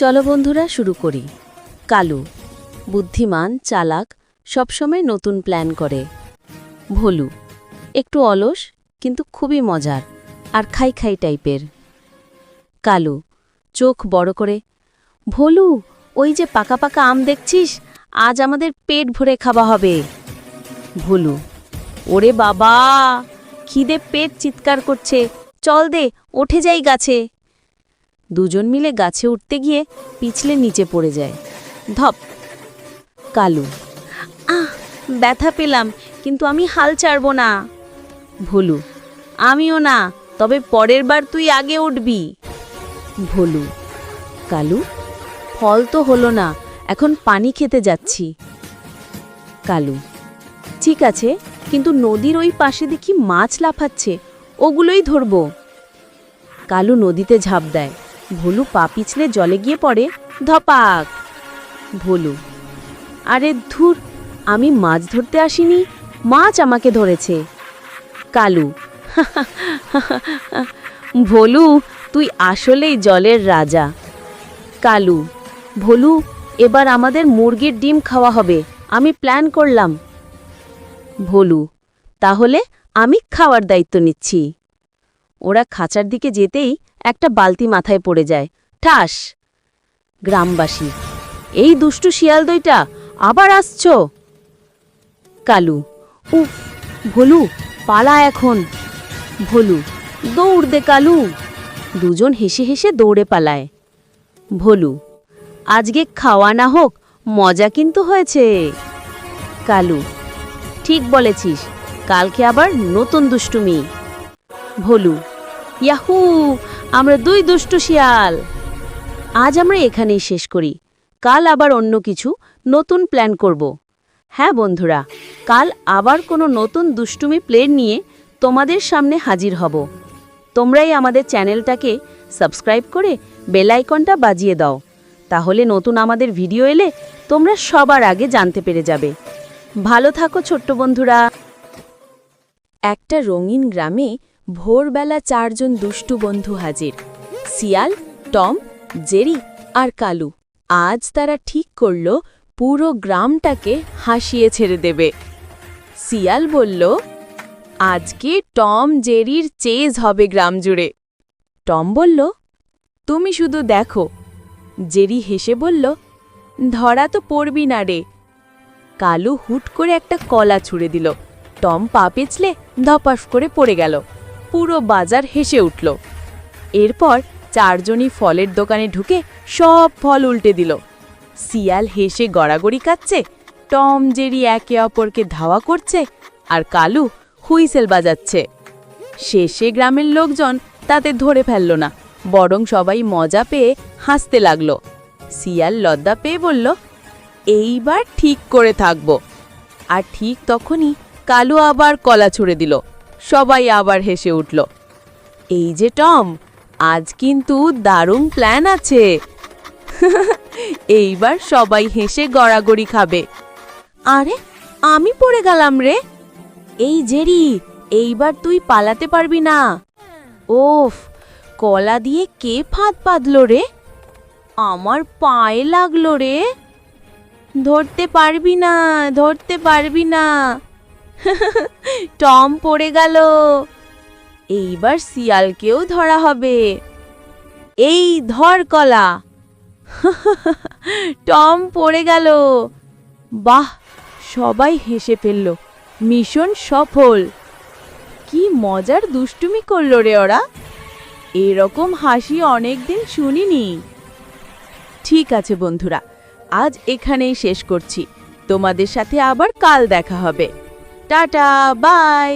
চলো বন্ধুরা শুরু করি। কালু, বুদ্ধিমান, চালাক, সবসময় নতুন প্ল্যান করে। ভোলু, একটু অলস, কিন্তু খুবই মজার আর খাই খাই টাইপের। কালু, চোখ বড় করে, ভোলু, ওই যে পাকা পাকা আম দেখছিস? আজ আমাদের পেট ভরে খাওয়া হবে। ভোলু, ওরে বাবা, খিদে পেট চিৎকার করছে। চল দে, ওঠে যাই গাছে। দুজন মিলে গাছে উঠতে গিয়ে পিছলে নিচে পড়ে যায়। ধপ, কালু, আহ, ব্যথা পেলাম, কিন্তু আমি হাল ছাড়ব না। ভোলু, আমিও না, তবে পরের বার তুই আগে উঠবি। ভোলু, কালু, ফল তো হলো না, এখন পানি খেতে যাচ্ছি। কালু, ঠিক আছে, কিন্তু নদীর ওই পাশে দেখি মাছ লাফাচ্ছে, ওগুলোই ধরব। কালু নদীতে ঝাঁপ দেয় ভোলু পা পিছলে জলে গিয়ে পড়ে, ধপাক। ভোলু, আরে ধুর, আমি মাছ ধরতে আসিনি, মাছ আমাকে ধরেছে। কালু, ভোলু, তুই আসলেই জলের রাজা। কালু, ভোলু, এবার আমাদের মুরগির ডিম খাওয়া হবে, আমি প্ল্যান করলাম। ভোলু, তাহলে আমি খাওয়ার দায়িত্ব নিচ্ছি। ওরা খাঁচার দিকে যেতেই একটা বালতি মাথায় পড়ে যায়। ঠাস! গ্রামবাসী, এই দুষ্টু শিয়াল দইটা আবার আসছ? কালু, উফ, ভোলু, পালা এখন। ভোলু, দৌড় দে কালু। দুজন হেসে হেসে দৌড়ে পালায়। ভোলু, আজকে খাওয়া না হোক, মজা কিন্তু হয়েছে। কালু, ঠিক বলেছিস, কালকে আবার নতুন দুষ্টুমি। ভোলু ইয়াহু, আমরা দুই দুষ্টু শিয়াল। আজ আমরা এখানেই শেষ করি। কাল আবার অন্য কিছু নতুন প্ল্যান করব। হ্যাঁ বন্ধুরা, কাল আবার কোনো নতুন দুষ্টুমি প্লেন নিয়ে তোমাদের সামনে হাজির হব। তোমরাই আমাদের চ্যানেলটাকে সাবস্ক্রাইব করে বেল আইকনটা বাজিয়ে দাও। তাহলে নতুন আমাদের ভিডিও এলে তোমরা সবার আগে জানতে পেরে যাবে। ভালো থাকো ছোট্ট বন্ধুরা। একটা রঙিন গ্রামে ভোরবেলা চারজন দুষ্টু বন্ধু হাজির। সিয়াল টম, জেরি আর কালু। আজ তারা ঠিক করল, পুরো গ্রামটাকে হাসিয়ে ছেড়ে দেবে। সিয়াল বলল, আজকে টম, জেরির চেজ হবে গ্রাম জুড়ে। টম বলল, তুমি শুধু দেখো। জেরি হেসে বলল, ধরা তো পড়বি না রে। কালু হুট করে একটা কলা ছুঁড়ে দিল। টম পা পেছলে ধপাস করে পড়ে গেল। পুরো বাজার হেসে উঠল। এরপর চারজনই ফলের দোকানে ঢুকে সব ফল উল্টে দিল। সিয়াল হেসে গড়াগড়ি কাচ্ছে টম জেরি একে অপরকে ধাওয়া করছে আর কালু হুইসেল বাজাচ্ছে। শেষে গ্রামের লোকজন তাতে ধরে ফেলল না, বরং সবাই মজা পেয়ে হাসতে লাগল। সিয়াল লদ্দা পেয়ে বলল, এইবার ঠিক করে থাকব। আর ঠিক তখনই কালু আবার কলা ছুঁড়ে দিল। সবাই আবার হেসে উঠল। এই যে টম, আজ কিন্তু দারুণ প্ল্যান আছে। এইবার সবাই হেসে গড়াগড়ি খাবে। আরে, আমি পড়ে গেলাম রে। এই জেরি, এইবার তুই পালাতে পারবি না। ওফ, কলা দিয়ে কে ফাঁদ পাতলো রে? আমার পায়ে লাগল রে। ধরতে পারবি না, ধরতে পারবি না। টম পড়ে গেল। এইবার শিয়ালকেও ধরা হবে। এই ধর কলা। টম পড়ে গেল। বাহ, সবাই হেসে ফেলল। মিশন সফল। কি মজার দুষ্টুমি করল রে ওরা। এরকম হাসি অনেকদিন শুনিনি। ঠিক আছে বন্ধুরা, আজ এখানেই শেষ করছি। তোমাদের সাথে আবার কাল দেখা হবে। Tata bye